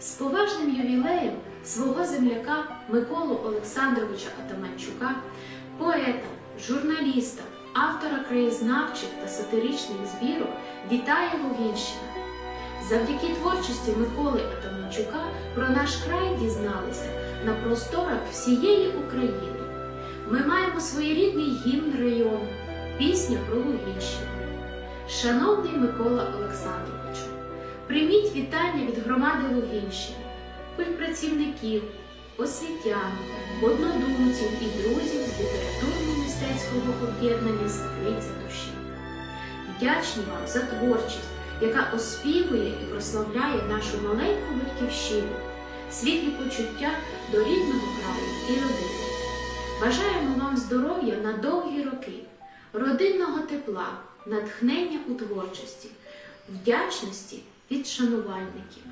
З поважним ювілеєм свого земляка Миколу Олександровича Атаманчука, поета, журналіста, автора краєзнавчих та сатиричних збірок вітає Лугинщина. Завдяки творчості Миколи Атаманчука про наш край дізналися на просторах всієї України. Ми маємо своєрідний гімн району, пісня про Лугинщину. Шановний Микола Олександровичу, прийміть вітання від громади Лугинщини, культпрацівників, освітян, однодумців і друзів з літературно-мистецького об'єднання Світлиця душі. Вдячні вам за творчість, яка оспівує і прославляє нашу маленьку батьківщину, світлі почуття до рідного краю і родини. Бажаємо вам здоров'я на довгі роки, родинного тепла, натхнення у творчості, вдячності від шанувальників.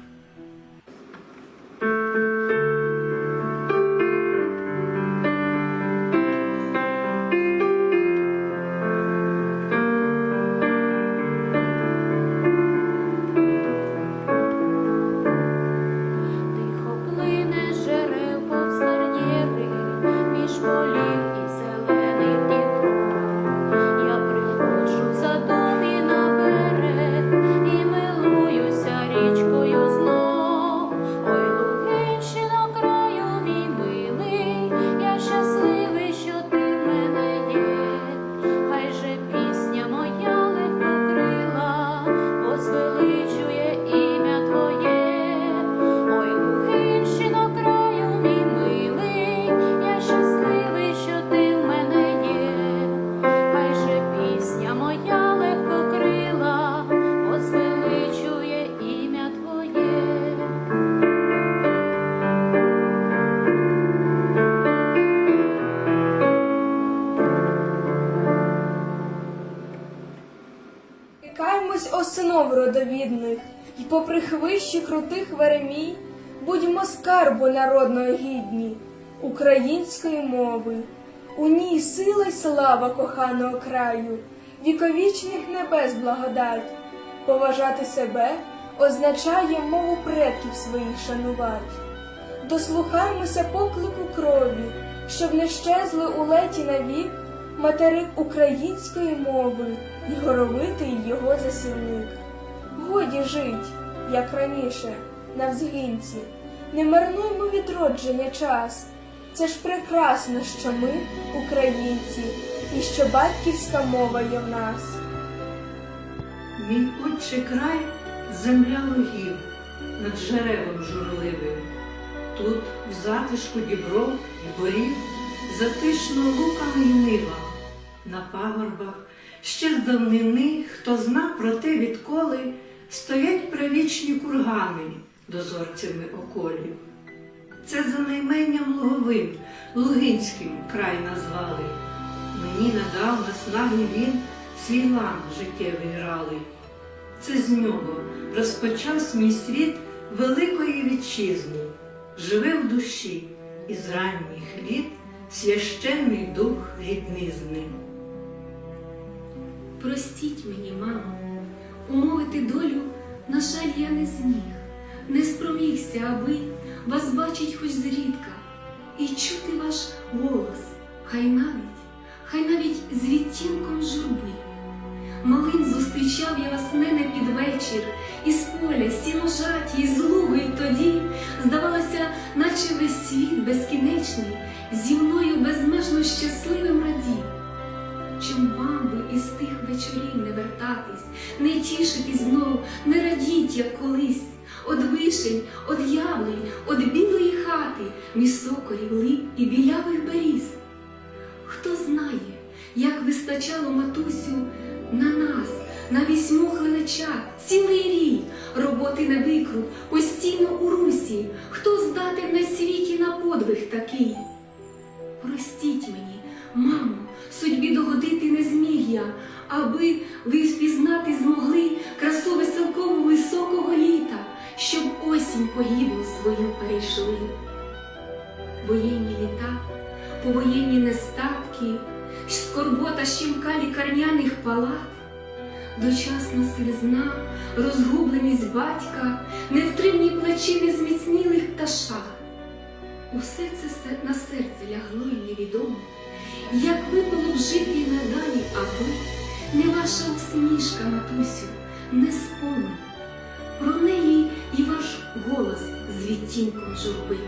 Пікаємось осинов родовідних, І попри хвищі крутих веремій, будьмо скарбу народної гідні, української мови. У ній сила й слава коханого краю, віковічних небес благодать. Поважати себе означає мову предків своїх шанувати. Дослухаймося поклику крові, щоб не щезли у леті навік материк української мови і горовитий його засівник. Годі жить, як раніше, навзгинці, не марнуймо відродження час. Це ж прекрасно, що ми, українці, і що батьківська мова є в нас. Мій отче край земля лугів над джерелом журливим. Тут, в затишку дібров і борів, затишно луками й нива. На пагорбах ще з давнини, хто зна про те, відколи стоять правічні кургани дозорцями околів. Це за найменням луговим, Лугинським край назвали. Мені надав наснаги він свій лан життєвий гралий. Це з нього розпочався мій світ великої вітчизни, живе в душі із ранніх літ священний дух ріднизни. Простіть мені, мамо, умовити долю, на жаль, я не зміг, не спромігся, аби вас бачить хоч зрідка, і чути ваш голос, хай навіть, хай навіть з відтінком журби. Малим зустрічав я вас нене під вечір, із поля, сіножаті, із лугу, і тоді, здавалося, наче весь світ безкінечний, зі мною безмежно щасливим радів. Чим вам би із тих вечорів не вертатись, не тішитись знов, не радіть, як колись, Од вишень, од яблунь, од білої хати, між сокорів лип і білявих беріз. Хто знає, як вистачало матусю на нас, на вісьму хлиничат, цілий рік, роботи на викрут, постійно у русі, хто здатен на світі на подвиг такий? Не аби ви впізнати змогли красу веселкову високого літа, щоб осінь погибу свою перейшли. Воєнні літа, повоєнні нестатки, скорбота щімка лікарняних палат, дочасна слізна, розгубленість батька, невтримні плечі незміцнілих пташах. Усе це на серце лягло й невідомо, як випало б жити й надалі, аби не ваша усмішка, матусю, не спомин. Про неї і ваш голос з відтінком журби.